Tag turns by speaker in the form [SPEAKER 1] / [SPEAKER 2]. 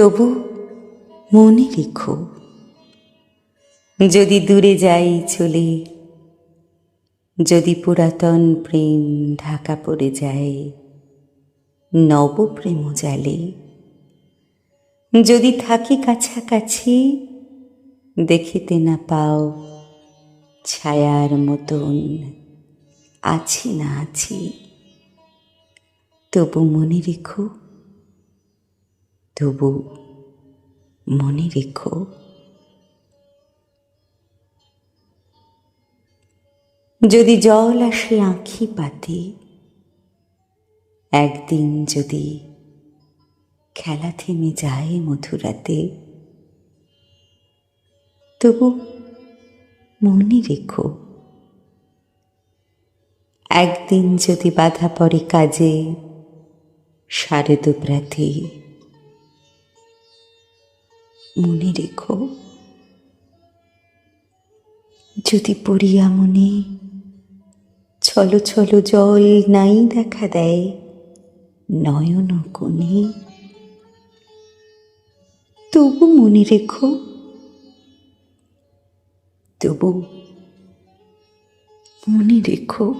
[SPEAKER 1] তবু মনে রেখো, যদি দূরে যাই চলে, যদি পুরাতন প্রেম ঢাকা পড়ে যায়, নবপ্রেম জালে, যদি থাকি কাছাকাছি, দেখিতে না পাও ছায়ার মতন আছি না আছি, তবু মনে রেখো তবু মনে রেখো, যদি জল আসে আঁখি পাতে, একদিন যদি খেলা থেমে যায় মধুরাতে, তবু মনে রেখো, একদিন যদি বাধা পড়ে কাজে সারে দুপ্রাতে মনে রেখো। যদি পড়িয়া মনে ছলো ছলো জল নাই দেখা দেয় নয়ন কোণে। তবু মনে রেখো, তবু মনে রেখো।